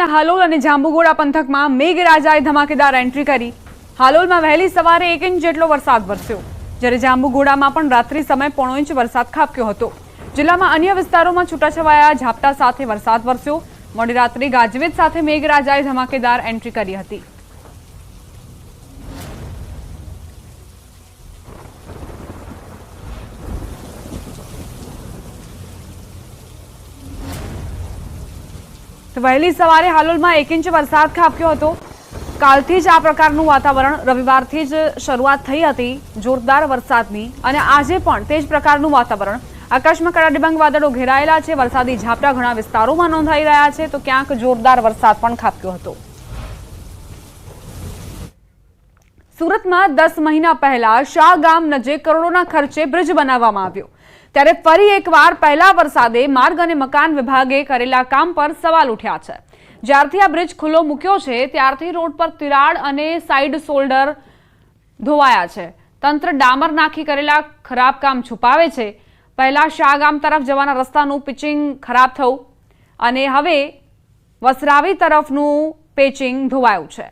પંચમહાલના હાલોલ અને જાંબુગોડા પંથકમાં મેઘરાજાએ ધમાકેદાર એન્ટ્રી કરી. હાલોલમાં વહેલી સવારે એક ઇંચ જેટલો વરસાદ વરસ્યો. જ્યારે જાંબુગોડામાં પણ રાત્રિ સમય પોણો ઇંચ વરસાદ ખાબક્યો હતો. જિલ્લામાં અન્ય વિસ્તારોમાં છૂટાછવાયા ઝાપટા સાથે વરસાદ વરસ્યો. મોડી રાત્રે ગાજવીજ સાથે મેઘરાજાએ ધમાકેદાર એન્ટ્રી કરી હતી. તો વહેલી સવારે હાલોલમાં એક ઇંચ વરસાદ ખાબક્યો હતો. કાલથી જ આ પ્રકારનું વાતાવરણ રવિવારથી જ શરૂઆત થઈ હતી જોરદાર વરસાદની. અને આજે પણ તે જ પ્રકારનું વાતાવરણ. આકાશમાં કડાડિબાંગ વાદળો ઘેરાયેલા છે. વરસાદી ઝાપટા ઘણા વિસ્તારોમાં નોંધાઈ રહ્યા છે. તો ક્યાંક જોરદાર વરસાદ પણ ખાબક્યો હતો. સુરતમાં દસ મહિના પહેલા શાહ ગામ નજીક કરોડોના ખર્ચે બ્રિજ બનાવવામાં આવ્યો. ત્યારે ફરી એકવાર પહેલા વરસાદે માર્ગ અને મકાન વિભાગે કરેલા કામ પર સવાલ ઉઠ્યા છે. જ્યારથી આ બ્રિજ ખુલ્લો મૂક્યો છે, ત્યારથી રોડ પર તિરાડ અને સાઇડ શોલ્ડર ધોવાયા છે. તંત્ર ડામર નાખી કરેલા ખરાબ કામ છુપાવે છે. પહેલા શાહગામ તરફ જવાના રસ્તાનું પિચિંગ ખરાબ થયું અને હવે વસરાવી તરફનું પેચિંગ ધોવાયું છે.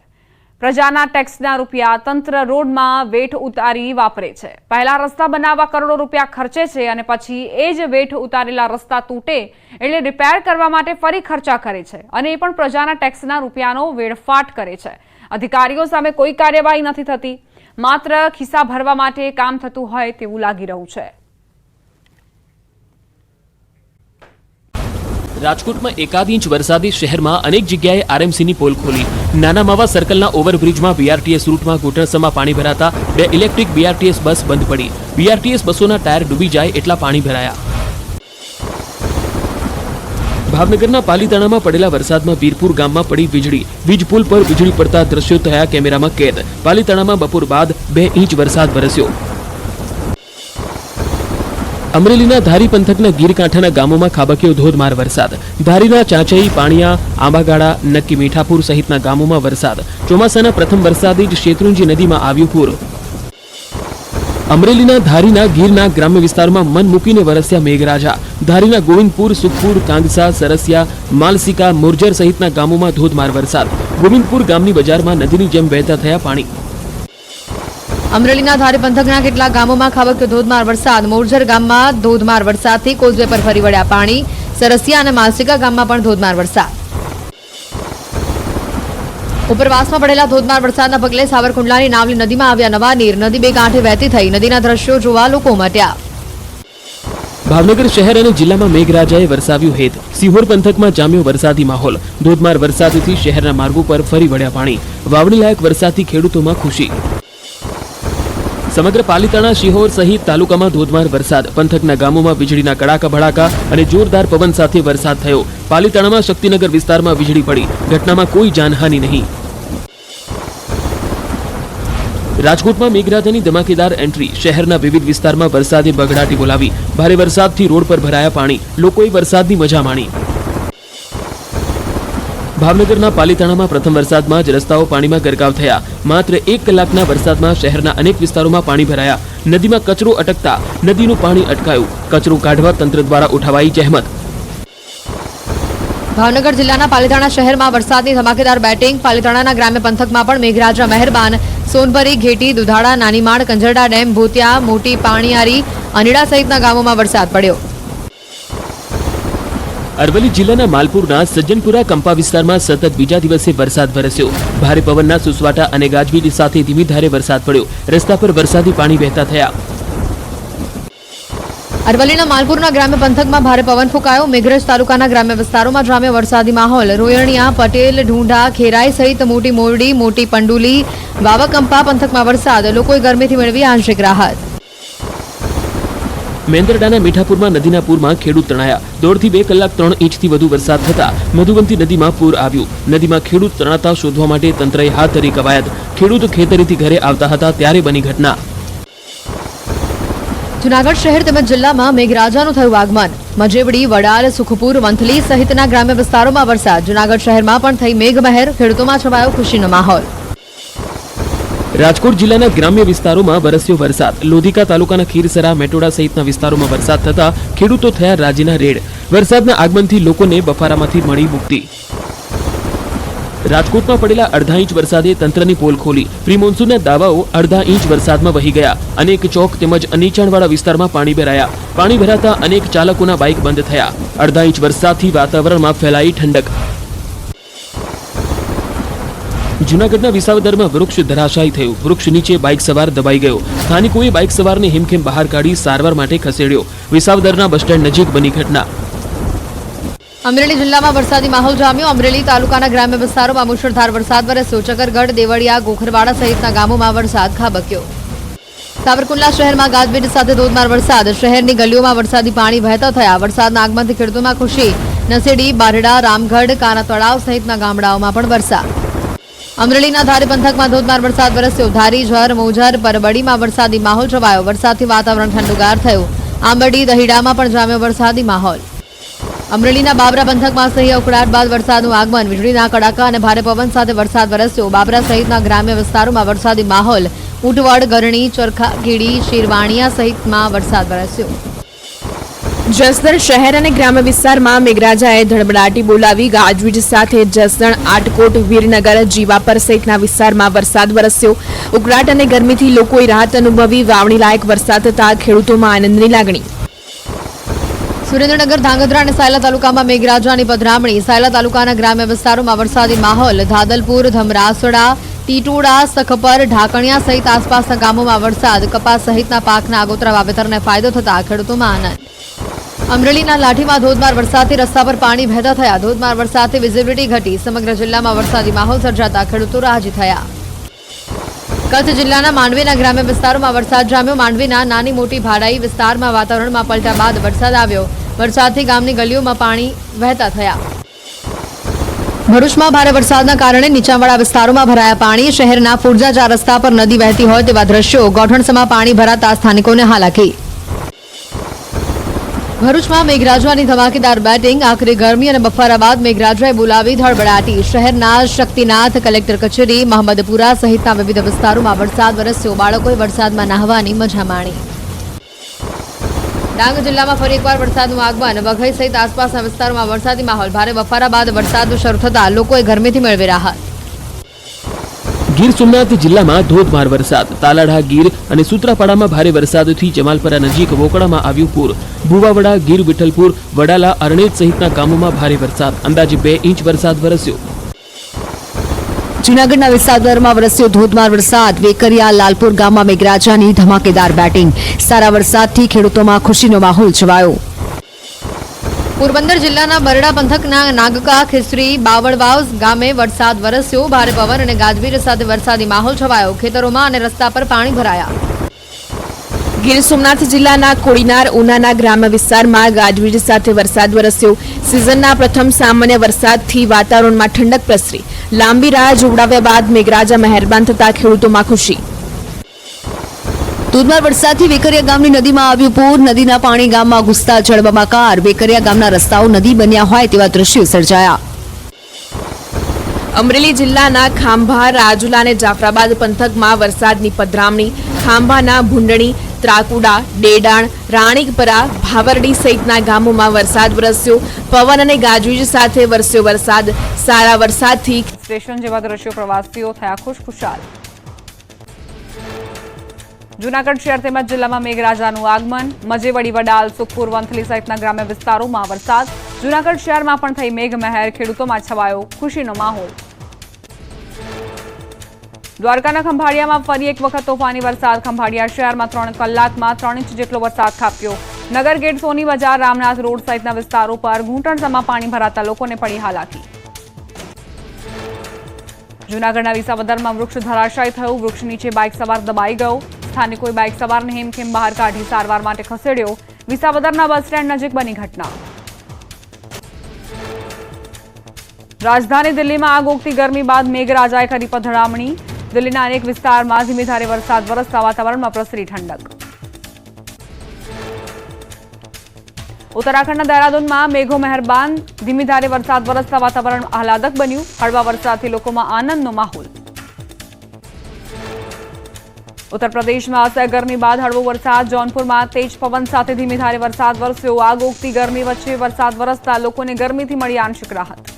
પ્રજાના ટેક્સના રૂપિયા તંત્ર રોડમાં વેઠ ઉતારી વાપરે છે. પહેલા રસ્તા બનાવવા કરોડો રૂપિયા ખર્ચે છે અને પછી એ જ વેઠ ઉતારેલા રસ્તા તૂટે એટલે રિપેર કરવા માટે ફરી ખર્ચા કરે છે અને એ પણ પ્રજાના ટેક્સના રૂપિયાનો વેડફાટ કરે છે. અધિકારીઓ સામે કોઈ કાર્યવાહી નથી થતી. માત્ર ખિસ્સા ભરવા માટે કામ થતું હોય તેવું લાગી રહ્યું છે. રાજકોટમાં એકાદ ઇંચ વરસાદી શહેરમાં અનેક જગ્યાએ આરએમસીની પોલ ખોલી. નાના માવા સર્કલના ઓવરબ્રિજમાં બીઆરટીએસ રૂટમાં ઘૂંટણસમાં પાણી ભરાતા બે ઇલેક્ટ્રિક બીઆરટીએસ બસ બંધ પડી. બીઆરટીએસ બસોના ટાયર ડૂબી જાય એટલા પાણી ભરાયા. ભાવનગરના પાલીતાણામાં પડેલા વરસાદમાં વીરપુર ગામમાં પડી વીજળી. વીજ પુલ પર વીજળી પડતા દ્રશ્યો થયા કેમેરામાં કેદ. પાલીતાણામાં બપોર બાદ બે ઇંચ વરસાદ વરસ્યો. અમરેલીના ધારી પંથકના ગીરકાંઠાના ગામોમાં ખાબક્યો ધોધમાર વરસાદ. ધારીના ચાંચઈ, પાણિયા, આંબાગાડા, નક્કી મીઠાપુર સહિતના ગામોમાં વરસાદ. ચોમાસાના પ્રથમ વરસાદે જ શેત્રુંજી નદીમાં આવ્યું પૂર. અમરેલીના ધારીના ગીરના ગ્રામ્ય વિસ્તારમાં મન મૂકીને વરસ્યા મેઘરાજા. ધારીના ગોવિંદપુર, સુખપુર કાંગસા સરસિયા, માલસિકા, મોરજર સહિતના ગામોમાં ધોધમાર વરસાદ. ગોવિંદપુર ગામની બજારમાં નદીની જેમ વહેતા થયા પાણી. અમરેલીના ધારી પંથકના કેટલાક ગામોમાં ખાબક્યો ધોધમાર વરસાદ. મોરજર ગામમાં ધોધમાર વરસાદથી કોઝવે પર ફરી વળ્યા પાણી. સરસિયા અને માલસિકા ગામમાં પણ ધોધમાર વરસાદ. ઉપરવાસમાં પડેલા ધોધમાર વરસાદના પગલે સાવરકુંડલાની નાવલી નદીમાં આવ્યા નવા નીર. નદી બે કાંઠે વહેતી થઈ. નદીના દ્રશ્યો જોવા લોકો મટ્યા. ભાવનગર શહેર અને જિલ્લામાં મેઘરાજાએ વરસાવ્યું હેત. સિહોર પંથકમાં જામ્યો વરસાદી માહોલ. ધોધમાર વરસાદથી શહેરના માર્ગો પર ફરી વળ્યા પાણી. વાવણીલાયક વરસાદથી ખેડૂતોમાં ખુશી. સમગ્ર પાલિતાણા, શિહોર સહિત તાલુકામાં ધોધમાર વરસાદ. પંથકના ગામોમાં વીજળીના કડાકા ભડાકા અને જોરદાર પવન સાથે વરસાદ થયો. પાલિતાણામાં શક્તિનગર વિસ્તારમાં વીજળી પડી. ઘટનામાં કોઈ જાનહાનિ નહીં. રાજકોટમાં મેઘરાજાની ધમાકેદાર એન્ટ્રી. શહેરના વિવિધ વિસ્તારમાં વરસાદે બગડાટી બોલાવી. ભારે વરસાદથી રોડ પર ભરાયા પાણી. લોકોએ વરસાદની મજા માણી. ભાવનગરના પાલીતાણામાં પ્રથમ વરસાદમાં જ રસ્તાઓ પાણીમાં ગરકાવ થયા. માત્ર એક કલાકના વરસાદમાં શહેરના અનેક વિસ્તારોમાં પાણી ભરાયા. નદીમાં કચરો અટકતા નદીનું પાણી અટકાયું. કચરો કાઢવા તંત્ર દ્વારા ઉઠાવાઈ જહેમત. ભાવનગર જિલ્લાના પાલીતાણા શહેરમાં વરસાદની ધમાકેદાર બેટિંગ, પાલીતાણાના ગ્રામ્ય પંથકમાં પણ મેઘરાજા મહેરબાન, સોનભરી ઘેટી, દુધાળા, નાનીમાળ, કંજરડા ડેમ, ભૂતિયા, મોટી પાણીયારી, અનીડા સહિતના ગામોમાં વરસાદ પડ્યો. અરવલ્લી જિલ્લાના માલપુરના સજ્જનપુરા કંપા વિસ્તારમાં સતત બીજા દિવસે વરસાદ વરસ્યો. ભારે પવનના સુસવાટા અને ગાજવીજ સાથે ધીમી ધારે વરસાદ પડ્યો. રસ્તા પર વરસાદી પાણી વહેતા થયા. અરવલ્લીના માલપુરના ગ્રામ્ય પંથકમાં ભારે પવન ફૂંકાયો. મેઘરજ તાલુકાના ગ્રામ્ય વિસ્તારોમાં જામ્યો વરસાદી માહોલ. રોયણિયા, પટેલ, ઢૂંઢા, ખેરાઈ સહિત મોટી મોરડી, મોટી પંડુલી, વાવકંપા પંથકમાં વરસાદ. લોકોએ ગરમીથી મેળવી આંશિક રાહત. મેંદરડાના મીઠાપુરમાં નદીના પૂરમાં ખેડૂત તણાયા. દોઢથી બે કલાક ત્રણ ઇંચથી વધુ વરસાદ થતા મધુવંતી નદીમાં પૂર આવ્યું. નદીમાં ખેડૂત તણાતા શોધવા માટે તંત્રએ હાથ ધરી કવાયત. ખેડૂત ખેતરીથી ઘરે આવતા હતા ત્યારે બની ઘટના. જુનાગઢ શહેર તેમજ જિલ્લામાં મેઘરાજાનું થયું આગમન. મજેવડી, વડાલ, સુખપુર, વંથલી સહિતના ગ્રામ્ય વિસ્તારોમાં વરસાદ. જુનાગઢ શહેરમાં પણ થઈ મેઘમહેર. ખેડૂતોમાં છવાયો ખુશીનો માહોલ. રાજકોટ જિલ્લાના ગ્રામ્ય વિસ્તારોમાં વરસ્યો વરસાદ. લોધિકા તાલુકાના ખીરસરા, મેટોડા સહિતના વિસ્તારોમાં વરસાદ થતા ખેડૂતો થયા રાજીના રેડ. વરસાદના આગમનથી લોકોને બફારામાંથી મળી મુક્તિ. રાજકોટમાં પડેલા અડધા ઇંચ વરસાદે તંત્રની પોલ ખોલી. પ્રી મોન્સૂનના દાવાઓ અડધા ઇંચ વરસાદમાં વહી ગયા. અનેક ચોક તેમજ નીચાણવાળા વિસ્તારમાં પાણી ભરાયા. પાણી ભરાતા અનેક ચાલકોના બાઇક બંધ થયા. અડધા ઇંચ વરસાદથી વાતાવરણમાં ફેલાઈ ઠંડક. જૂનાગઢના વિસાવદરમાં વૃક્ષ ધરાશાયી થયું. વૃક્ષ નીચે બાઇક સવાર દબાઈ ગયો. સ્થાનિકોએ બાઇક સવારને હિમખેમ બહાર કાઢી સારવાર માટે ખસેડ્યો. વિસાવદરના બસ સ્ટેન્ડ નજીક બની ઘટના. અમરેલી જિલ્લામાં વરસાદી માહોલ જામ્યો. અમરેલી તાલુકાના ગ્રામ્ય વિસ્તારોમાં મુશળધાર વરસાદ વરસ્યો. ચકરગઢ, દેવળિયા, ગોખરવાડા સહિતના ગામોમાં વરસાદ ખાબક્યો. સાવરકુંડલા શહેરમાં ગાજવીજ સાથે ધોધમાર વરસાદ. શહેરની ગલીઓમાં વરસાદી પાણી વહેતા થયા. વરસાદના આગમનથી ખેડૂતોમાં ખુશી. નસેડી, બારડા, રામગઢ કાના તળાવ સહિતના ગામડાઓમાં પણ વરસાદ. અમરેલીના ધારે પંથકમાં ધોધમાર વરસાદ વરસ્યો. ધારી, ઝર, મોજર પરબડીમાં વરસાદી માહોલ છવાયો. વરસાદથી વાતાવરણ ઠંડુગાર થયું. આંબડી દહીડામાં પણ જામ્યો વરસાદી માહોલ. અમરેલીના બાબરા પંથકમાં સહી ઉકળાટ બાદ વરસાદનું આગમન. વીજળીના કડાકા અને ભારે પવન સાથે વરસાદ વરસ્યો. બાબરા સહિતના ગ્રામ્ય વિસ્તારોમાં વરસાદી માહોલ. ઉટવડ ગરણી, ચરખા કીડી શિરવાણિયા સહિતમાં વરસાદ વરસ્યો. જસદણ શહેર અને ગ્રામ્ય વિસ્તારમાં મેઘરાજાએ ધડબડાટી બોલાવી. ગાજવીજ સાથે જસદણ, આટકોટ, વીરનગર, જીવાપર સહિતના વિસ્તારમાં વરસાદ વરસ્યો. ઉકળાટ અને ગરમીથી લોકોએ રાહત અનુભવી. વાવણી લાયક વરસાદ થતા ખેડૂતોમાં આનંદની લાગણી. સુરેન્દ્રનગર, ધાંગધ્રા અને સાયલા તાલુકામાં મેઘરાજાની પધરામણી. સાયલા તાલુકાના ગ્રામ્ય વિસ્તારોમાં વરસાદી માહોલ. ધાદલપુર, ધમરાસડા, ટીટોડા, સખપર, ઢાકણિયા સહિત આસપાસના ગામોમાં વરસાદ. કપાસ સહિતના પાકના આગોતરા વાવેતરને ફાયદો થતા ખેડૂતોમાં આનંદ. અમરેલીના લાઠીમાં ધોધમાર વરસાદથી રસ્તા પર પાણી વહેતા થયા. ધોધમાર વરસાદથી વિઝિબિલિટી ઘટી. સમગ્ર જિલ્લામાં વરસાદી માહોલ સર્જાતા ખેડૂતો રાજી થયા. કચ્છ જિલ્લાના માંડવીના ગ્રામ્ય વિસ્તારોમાં વરસાદ જામ્યો. માંડવીના નાની મોટી ભાડાઈ વિસ્તારમાં વાતાવરણમાં પલટા બાદ વરસાદ આવ્યો. વરસાદથી ગામની ગલીઓમાં પાણી વહેતા થયા. ભરૂચમાં ભારે વરસાદના કારણે નીચાણવાળા વિસ્તારોમાં ભરાયા પાણી. શહેરના ફુરજા ચાર રસ્તા પર નદી વહેતી હોય તેવા દ્રશ્યો. ગોઠણસમાં પાણી ભરાતા સ્થાનિકોને હાલાકી. ભરૂચમાં મેઘરાજાની ધમાકેદાર બેટિંગ, આખરે ગરમી અને બફારા બાદ મેઘરાજાએ બોલાવી ધડબડાટી. શહેરના શક્તિનાથ કલેક્ટર કચેરી, મહમ્મદપુરા સહિતના વિવિધ વિસ્તારોમાં વરસાદ વરસ્યો. બાળકોએ વરસાદમાં નાહવાની મજા માણી. ડાંગ જિલ્લામાં ફરી એકવાર વરસાદનું આગમન. વઘઈ સહિત આસપાસના વિસ્તારોમાં વરસાદી માહોલ. ભારે બફારા બાદ વરસાદ શરૂ થતાં લોકોએ ગરમીથી મેળવી રાહત. ગીર સોમનાથ જિલ્લામાં ધોધમાર વરસાદ. તાલાડા ગીર અને સુત્રાપાડામાં ભારે વરસાદથી જમાલપરા નજીક વોકળામાં આવ્યું પૂર. ભુવાવડા, ગીર વિઠ્ઠલપુર, વડાલા અરણેજ સહિતના ગામોમાં ભારે વરસાદ. અંદાજે બે ઇંચ વરસાદ વરસ્યો. જૂનાગઢના વિસ્તારમાં વરસ્યો ધોધમાર વરસાદ. વેકરિયા, લાલપુર ગામમાં મેઘરાજાની ધમાકેદાર બેટિંગ. સારા વરસાદથી ખેડૂતોમાં ખુશીનો માહોલ છવાયો. પોરબંદર જિલ્લાના બરડા પંથકના નાગકા, ખીસરી, બાવળવાવ ગામે વરસાદ વરસ્યો. ભારે પવન અને ગાજવીજ સાથે વરસાદી માહોલ છવાયો. ખેતરોમાં અને રસ્તા પર પાણી ભરાયા. ગીર સોમનાથ જિલ્લાના કોડીનાર, ઉનાના ગ્રામ્ય વિસ્તારમાં ગાજવીજ સાથે વરસાદ વરસ્યો. સિઝનના પ્રથમ સામાન્ય વરસાદથી વાતાવરણમાં ઠંડક પ્રસરી. લાંબી રાહ જોવડાવ્યા બાદ મેઘરાજા મહેરબાન થતા ખેડૂતોમાં ખુશી. ધોધમાર વરસાદથી વેકરિયા ગામની નદીમાં આવ્યું પૂર. નદીના પાણી ગામમાં ઘૂસતા જળબંબાકાર. વેકરિયા ગામના રસ્તાઓ નદી બન્યા હોય તેવા દ્રશ્યો સર્જાયા. અમરેલી જિલ્લાના ખાંભા, રાજુલા અને જાફરાબાદ પંથકમાં વરસાદની પધરામણી. ખાંભાના ભૂંડણી, ત્રાકુડા, ડેડાણ, રાણીકપરા, ભાવરડી સહિતના ગામોમાં વરસાદ વરસ્યો. પવન અને ગાજવીજ સાથે વરસ્યો વરસાદ. સારા વરસાદથી સ્ટેશન જેવા દ્રશ્યો પ્રવાસીઓ થયા ખુશખુશાલ. જૂનાગઢ શહેર તેમજ જિલ્લામાં મેઘરાજાનું આગમન, મજેવડી વડાલ, સુખપુર, વંથલી સહિતના ગ્રામ્ય વિસ્તારોમાં વરસાદ. જૂનાગઢ શહેરમાં પણ થઈ મેઘમહેર, ખેડૂતોમાં છવાયો, ખુશીનો માહોલ. દ્વારકાના ખંભાળિયામાં ફરી એક વખત તોફાની વરસાદ. ખંભાળિયા શહેરમાં ત્રણ કલાકમાં ત્રણ ઇંચ જેટલો વરસાદ ખાબક્યો નગર ગેટ, સોની બજાર, રામનાથ રોડ સહિતના વિસ્તારો પર ઘૂંટણસમાં પાણી ભરાતા લોકોને પડી હાલાકી. જૂનાગઢના વિસાવદરમાં વૃક્ષ ધરાશાય થયું. વૃક્ષ નીચે બાઇક સવાર દબાઈ ગયો. સ્થાનિકોએ બાઇક સવારને હેમખેમ બહાર કાઢી સારવાર માટે ખસેડ્યો? વિસાવદરના બસ સ્ટેન્ડ નજીક બની ઘટના. રાજધાની દિલ્હીમાં આગ ઓગતી ગરમી બાદ મેઘરાજાએ કરી પધરામણી. દિલ્હીના અનેક વિસ્તારમાં ધીમી ધારે વરસાદ, વરસતા વાતાવરણમાં પ્રસરી ઠંડક. ઉત્તરાખંડના દહેરાદૂનમાં મેઘો મહેરબાન. ધીમી ધારે વરસાદ, વરસતા વાતાવરણ આહલાદક બન્યું. હળવા વરસાદથી લોકોમાં આનંદનો માહોલ. ઉત્તર પ્રદેશમાં અસહ્ય ગરમી બાદ હળવો વરસાદ. જૌનપુરમાં તેજ પવન સાથે ધીમી ધારે વરસાદ વરસ્યો. આગ ઓગતી ગરમી વચ્ચે વરસાદ વરસતા લોકોને ગરમીથી મળી આંશિક રાહત.